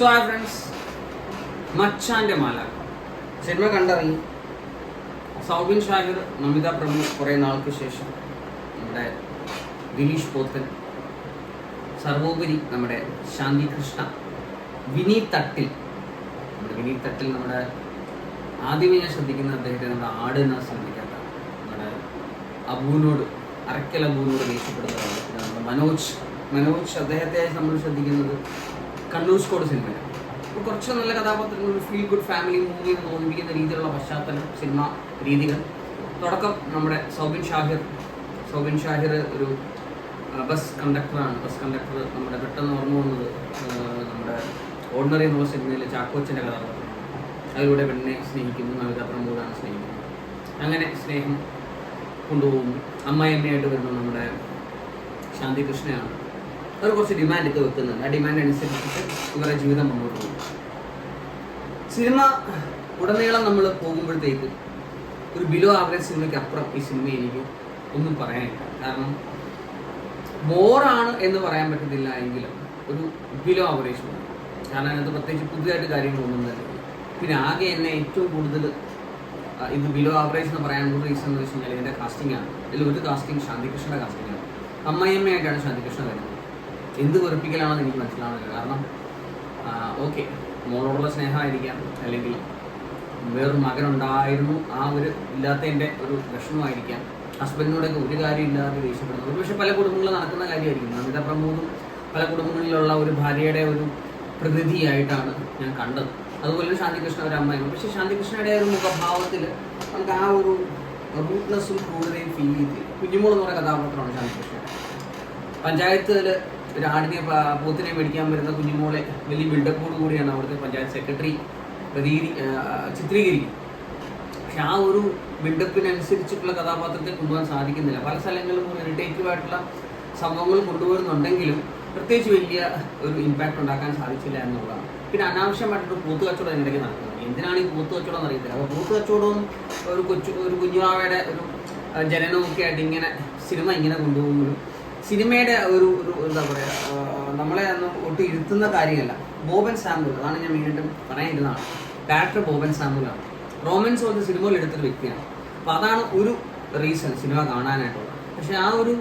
So ആ friends മച്ചാന്റെ മാല. സിനിമ കണ്ടിറങ്ങി. സൗബിൻ ഷാഹിർ നമിത പ്രഭു കുറേ നാൾക്ക് ശേഷം നമ്മുടെ ദിലീഷ് പോത്തൻ സർവോപരി നമ്മുടെ ശാന്തി കൃഷ്ണ വിനീത് തട്ടിൽ. നമ്മുടെ വിനീത് തട്ടിൽ നമ്മുടെ ആദ്യമേ ഞാൻ ശ്രദ്ധിക്കുന്ന അദ്ദേഹത്തെ നമ്മുടെ ആട് എന്ന ശ്രദ്ധിക്കാത്ത നമ്മുടെ അബൂനോട് അറക്കൽ അബൂനോട് ദേഷ്യപ്പെടുന്ന നമ്മുടെ മനോജ് മനോജ് അദ്ദേഹത്തെ നമ്മൾ ശ്രദ്ധിക്കുന്നത് കണ്ണൂർ സ്കോഡ് സിനിമയാണ് അപ്പോൾ കുറച്ച് നല്ല കഥാപാത്രങ്ങൾ ഫീൽ ഗുഡ് ഫാമിലി മൂവി എന്ന് തോന്നിപ്പിക്കുന്ന രീതിയിലുള്ള പശ്ചാത്തലം സിനിമ രീതികൾ. തുടക്കം നമ്മുടെ സൗബിൻ ഷാഹിർ. സൗബിൻ ഷാഹിർ ഒരു ബസ് കണ്ടക്ടറാണ് ബസ് കണ്ടക്ടർ നമ്മുടെ പെട്ടെന്ന് ഓർമ്മ വന്നത് നമ്മുടെ ഓർഡിനറി എന്നുള്ള സിനിമയിലെ ചാക്കോച്ചന്റെ കഥാപാത്രം. അതിലൂടെ പെണ്ണിനെ സ്നേഹിക്കുന്നു നമിത പ്രമോദാണ് സ്നേഹിക്കുന്നത്. അങ്ങനെ സ്നേഹം കൊണ്ടുപോകുന്നു. അമ്മയമ്മയായിട്ട് വരുന്ന നമ്മുടെ ശാന്തി കൃഷ്ണയാണ് അവർ കുറച്ച് ഡിമാൻഡ് ഒക്കെ വെക്കുന്നുണ്ട്. ആ ഡിമാൻഡ് അനുസരിച്ചിട്ട് ഇവരുടെ ജീവിതം മുന്നോട്ട് പോകും. സിനിമ ഉടനീളം നമ്മൾ പോകുമ്പോഴത്തേക്ക് ഒരു ബിലോ ആവറേജ് സിനിമയ്ക്ക് അപ്പുറം ഈ സിനിമ എനിക്ക് ഒന്നും പറയാനില്ല. കാരണം ബോറാണ് എന്ന് പറയാൻ പറ്റത്തില്ല എങ്കിലും ഒരു ബിലോ ആവറേജ് കാരണം അതിനകത്ത് പ്രത്യേകിച്ച് പുതിയതായിട്ട് കാര്യങ്ങളൊന്നും തന്നെ പിന്നെ ആകെ എന്നെ ഏറ്റവും കൂടുതൽ ഇത് ബിലോ ആവറേജ് എന്ന് പറയാനുള്ള റീസൺ എന്ന് വെച്ച് കഴിഞ്ഞാൽ ഇതിന്റെ കാസ്റ്റിംഗ് ആണ്. ഇതിൽ ഒരു കാസ്റ്റിംഗ് ശാന്തികൃഷ്ണയുടെ കാസ്റ്റിംഗ് ആണ്. അമ്മയമ്മയായിട്ടാണ് ശാന്തികൃഷ്ണ വരുന്നത്. എന്ത് വെറുപ്പിക്കലാണെന്ന് എനിക്ക് മനസ്സിലാവുന്നില്ല. കാരണം ഓക്കെ മോളോടുള്ള സ്നേഹമായിരിക്കാം. അല്ലെങ്കിൽ വേറൊരു മകനുണ്ടായിരുന്നു. ആ ഒരു ഇല്ലാത്തതിന്റെ ഒരു വിഷമമായിരിക്കാം. ഹസ്ബൻഡിനോടൊക്കെ ഒരു കാര്യം ഇല്ലാതെ ദേഷ്യപ്പെടുന്നത്. ഒരു പക്ഷേ പല കുടുംബങ്ങളിൽ നടക്കുന്ന കാര്യമായിരിക്കും. നമിത പ്രമോദും പല കുടുംബങ്ങളിലുള്ള ഒരു ഭാര്യയുടെ ഒരു പ്രതിനിധിയായിട്ടാണ് ഞാൻ കണ്ടത്. അതുപോലെ ശാന്തികൃഷ്ണ ഒരു അമ്മയും പക്ഷേ ശാന്തികൃഷ്ണയുടെ ഒരു മുഖഭാവത്തിൽ നമുക്ക് ആ ഒരു റൂട്ട്നെസ്സും കൂടുതലും ഫീൽ ചെയ്തില്ല കുഞ്ഞുമോൾ എന്ന് പറയുന്ന കഥാപാത്രമാണ് ശാന്തികൃഷ്ണ പഞ്ചായത്തിൽ ഒരു ആടിനെ പോത്തിനെ മേടിക്കാൻ വരുന്ന കുഞ്ഞുമോളെ വലിയ ബിൽഡപ്പോട് കൂടിയാണ് അവിടുത്തെ പഞ്ചായത്ത് സെക്രട്ടറി പ്രതികരി ചിത്രീകരിക്കും പക്ഷെ ആ ഒരു ബിൽഡപ്പിനനുസരിച്ചിട്ടുള്ള കഥാപാത്രത്തെ കൊണ്ടുപോകാൻ സാധിക്കുന്നില്ല. പല സ്ഥലങ്ങളിലും ഒരു ഇറിറ്റേറ്റീവ് ആയിട്ടുള്ള സംഭവങ്ങൾ കൊണ്ടുവരുന്നുണ്ടെങ്കിലും പ്രത്യേകിച്ച് വലിയ ഒരു ഇമ്പാക്റ്റ് ഉണ്ടാക്കാൻ സാധിച്ചില്ല എന്നുള്ളതാണ്. പിന്നെ അനാവശ്യമായിട്ടൊരു പൂത്ത് കച്ചവടം ഇടയ്ക്ക് നടക്കുന്നത് എന്തിനാണ് ഈ പൂത്ത് കച്ചവടം എന്ന് അറിയത്തില്ല. അപ്പോൾ പൂത്ത് കച്ചവടവും ഒരു കൊച്ചു ഒരു കുഞ്ഞുവാവയുടെ ഒരു ജനനവും ഒക്കെ ആയിട്ട് ഇങ്ങനെ സിനിമ ഇങ്ങനെ കൊണ്ടുപോകുമ്പോഴും സിനിമയുടെ ഒരു ഒരു എന്താ പറയുക നമ്മളെ ഒന്നും ഒട്ടും ഇരുത്തുന്ന കാര്യമല്ല. ബോബൻ സാമ്പിൾ അതാണ് ഞാൻ വീണ്ടും പറയാനിരുന്നതാണ്. ഡയറക്ടർ ബോബൻ സാമ്പിളാണ് റോമൻസ് പോലത്തെ സിനിമകൾ എടുത്തൊരു വ്യക്തിയാണ്. അപ്പോൾ അതാണ് ഒരു റീസൺ സിനിമ കാണാനായിട്ടുള്ളത്. പക്ഷെ ആ ഒരു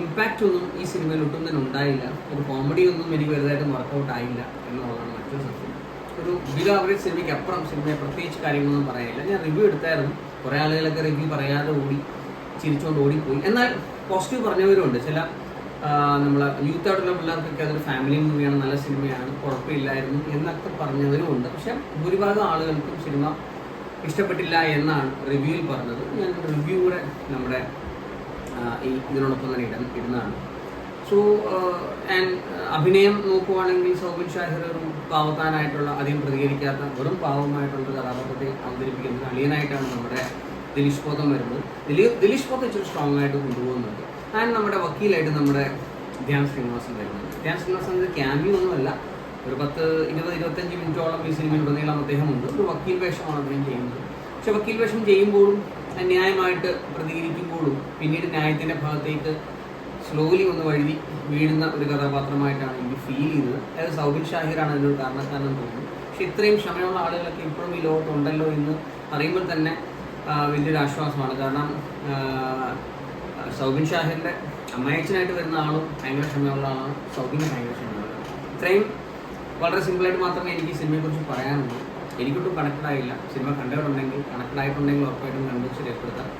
ഇമ്പാക്റ്റ് ഒന്നും ഈ സിനിമയിൽ ഒട്ടും തന്നെ ഉണ്ടായില്ല. ഒരു കോമഡി ഒന്നും എനിക്ക് വലുതായിട്ടും വർക്കൗട്ട് ആയില്ല എന്നുള്ളതാണ് മറ്റൊരു സത്യം ഒരു ബിലോ ആവറേജ് സിനിമയ്ക്ക് അപ്പുറം സിനിമയെ പ്രത്യേകിച്ച് കാര്യങ്ങളൊന്നും പറയാനില്ല. ഞാൻ റിവ്യൂ എടുത്തായിരുന്നു. കുറേ ആളുകളൊക്കെ റിവ്യൂ പറയാതെ ഓടി ചിരിച്ചുകൊണ്ട് ഓടിപ്പോയി. എന്നാൽ പോസിറ്റീവ് പറഞ്ഞവരുണ്ട്. ചില നമ്മളെ യൂത്ത് ആയിട്ടുള്ള പിള്ളേർക്കൊക്കെ അതൊരു ഫാമിലി മൂവിയാണ് നല്ല സിനിമയാണ് കുഴപ്പമില്ലായിരുന്നു എന്നൊക്കെ പറഞ്ഞവരും ഉണ്ട്. പക്ഷെ ഭൂരിഭാഗം ആളുകൾക്കും സിനിമ ഇഷ്ടപ്പെട്ടില്ല എന്നാണ് റിവ്യൂവിൽ പറഞ്ഞത്. ഞാൻ റിവ്യൂ കൂടെ നമ്മുടെ ഈ ഇതിനോടൊപ്പം തന്നെ ഇട ഇടുന്നതാണ്. സോ ആൻഡ് അഭിനയം നോക്കുവാണെങ്കിൽ സൗബിൻ ഷാഹിർ ഒരു പാവത്താനായിട്ടുള്ള അധികം പ്രതികരിക്കാത്ത വെറും പാവമായിട്ടുള്ള കഥാപാത്രത്തെ അവതരിപ്പിക്കുന്നത് അളിയനായിട്ടാണ് നമ്മുടെ ദിലീഷ് പോത്തം വരുന്നത് ദിലീ ദിലീഷ് പോത്തം ഇച്ചിരി സ്ട്രോങ് ആയിട്ട് കൊണ്ടുപോകുന്നുണ്ട്. ആൻഡ് നമ്മുടെ വക്കീലായിട്ട് നമ്മുടെ ധ്യാൻ ശ്രീനിവാസൻ വരുന്നുണ്ട്. ധ്യാൻ ശ്രീനിവാസൻ ക്യാമ്പ്യൂ ഒന്നുമല്ല. ഒരു പത്ത് ഇരുപത് ഇരുപത്തഞ്ച് മിനിറ്റോളം ഈ സിനിമയിൽ ഉടനീളം അദ്ദേഹമുണ്ട്. ഒരു വക്കീൽ വേഷമാണ് അദ്ദേഹം ചെയ്യുന്നത്. പക്ഷെ വക്കീൽ വേഷം ചെയ്യുമ്പോഴും ന്യായമായിട്ട് പ്രതികരിക്കുമ്പോഴും പിന്നീട് ന്യായത്തിന്റെ ഭാഗത്തേക്ക് സ്ലോലി ഒന്ന് വഴുതി വീഴുന്ന ഒരു കഥാപാത്രമായിട്ടാണ് എനിക്ക് ഫീൽ ചെയ്തത്. അതായത് സൗബിൻ ഷാഹിറാണ് അതിനൊരു കാരണക്കാരനെന്ന് തോന്നുന്നു. പക്ഷെ ഇത്രയും ക്ഷമയുള്ള ആളുകളൊക്കെ ഇപ്പോഴും ഈ ലോകത്തുണ്ടല്ലോ എന്ന് അറിയുമ്പോൾ തന്നെ വലിയൊരു ആശ്വാസമാണ്. കാരണം സൗബിൻ ഷാഹിറിന്റെ അമ്മയച്ചനായിട്ട് വരുന്ന ആളും ഭയങ്കര ക്ഷമയുള്ള ആളാണ് സൗബിന്റെ ഭയങ്കര ക്ഷമയുള്ള ആളാണ് ഇത്രയും വളരെ സിമ്പിളായിട്ട് മാത്രമേ എനിക്ക് ഈ സിനിമയെക്കുറിച്ച് പറയാനുള്ളൂ. എനിക്കൊട്ടും കണക്റ്റഡ് ആയില്ല. സിനിമ കണ്ടവരുണ്ടെങ്കിൽ കണക്റ്റഡ് ആയിട്ടുണ്ടെങ്കിൽ ഉറപ്പായിട്ടും കണ്ടുവച്ച് രേഖപ്പെടുത്താം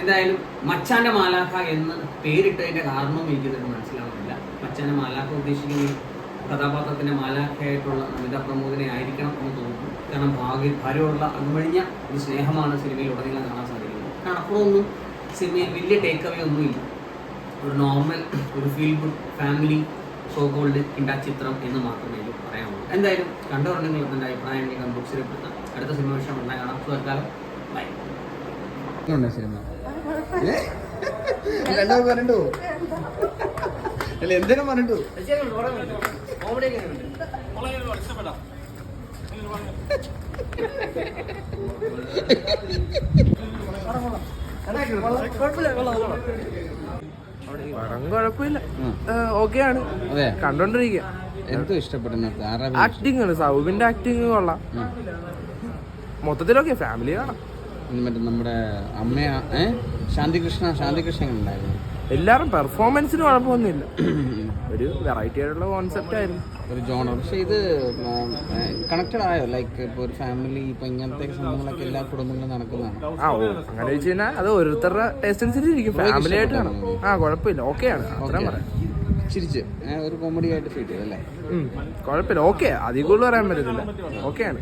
എന്തായാലും മച്ചാന്റെ മാലാഖ എന്ന് പേരിട്ടതിന്റെ കാരണവും എനിക്കിതൊരു മനസ്സിലാവുന്നില്ല. മച്ചാന്റെ മാലാഖ ഉദ്ദേശിക്കുന്ന ഈ കഥാപാത്രത്തിന്റെ മാലാഖയായിട്ടുള്ള നമിത പ്രമോദിനെ ആയിരിക്കണം എന്ന് തോന്നുന്നു. കാരണം ഭാഗ്യ ഭാര്യയോടുള്ള അകമഴിഞ്ഞ ഒരു സ്നേഹമാണ് സിനിമയിൽ ഉടനീളം കാണാൻ സാധിക്കുന്നത്. കാരണം അപ്പുറമൊന്നും സിനിമയിൽ വലിയ ടേക്ക് അവേ ഒന്നുമില്ല. ഒരു നോർമൽ ഒരു feel good family so gold ഇണ്ടാ ചിത്രം എന്ന് മാത്രമേ എനിക്ക് പറയാനുള്ളൂ. എന്തായാലും കണ്ടവരുണ്ടെങ്കിൽ എന്റെ അഭിപ്രായങ്ങൾ എനിക്ക് ബോക്സിൽ പെടുത്താം. അടുത്ത സിനിമ വിഷയം ഉണ്ടായി കാണാം. തൽക്കാലം ബൈ സിനിമ അല്ല എന്തിനും പടം കുഴപ്പമില്ല. ഓക്കെയാണ്. കണ്ടോണ്ടിരിക്കുക എന്തോ ഇഷ്ടപ്പെടുന്നത് ആക്ടിങ് ആണ്. സൗബിന്റെ ആക്ടിങ് കൊള്ളാം. മൊത്തത്തിലൊക്കെ. ഫാമിലി കാണാം. മറ്റേ നമ്മുടെ അമ്മ ശാന്തികൃഷ്ണ ശാന്തികൃഷ്ണ എങ്ങനെ ഉണ്ടായിരുന്നു എല്ലാവരും പെർഫോമൻസിന് കുഴപ്പമൊന്നുമില്ല ഒരു വെറൈറ്റി ആയിട്ടുള്ള കോൺസെപ്റ്റ് ആയിരുന്നു. ഒരു ജോണർ പക്ഷെ ഇത് കണക്റ്റഡ് ആയോ? ലൈക്ക് ഇപ്പോൾ ഒരു ഫാമിലി ഇപ്പൊ ഇങ്ങനത്തെ സംഭവങ്ങളൊക്കെ എല്ലാ കുടുംബങ്ങളിലും നടക്കുന്നതാണ്? ആ ഓ അങ്ങനെ വെച്ച് കഴിഞ്ഞാൽ അത് ഓരോരുത്തരുടെ ടേസ്റ്റ് അനുസരിച്ചിരിക്കും. ഫാമിലി ആയിട്ട് കാണാം. ആ കുഴപ്പമില്ല. ഓക്കെയാണ് അത്രയും പറയാം. ചിരിച്ച്. ഒരു കോമഡി ആയിട്ട് ഫീറ്റ് ചെയ്തല്ലേ കുഴപ്പമില്ല. ഓക്കെ അധികം കൂടുതൽ പറയാൻ പറ്റത്തില്ല. ഓക്കെയാണ്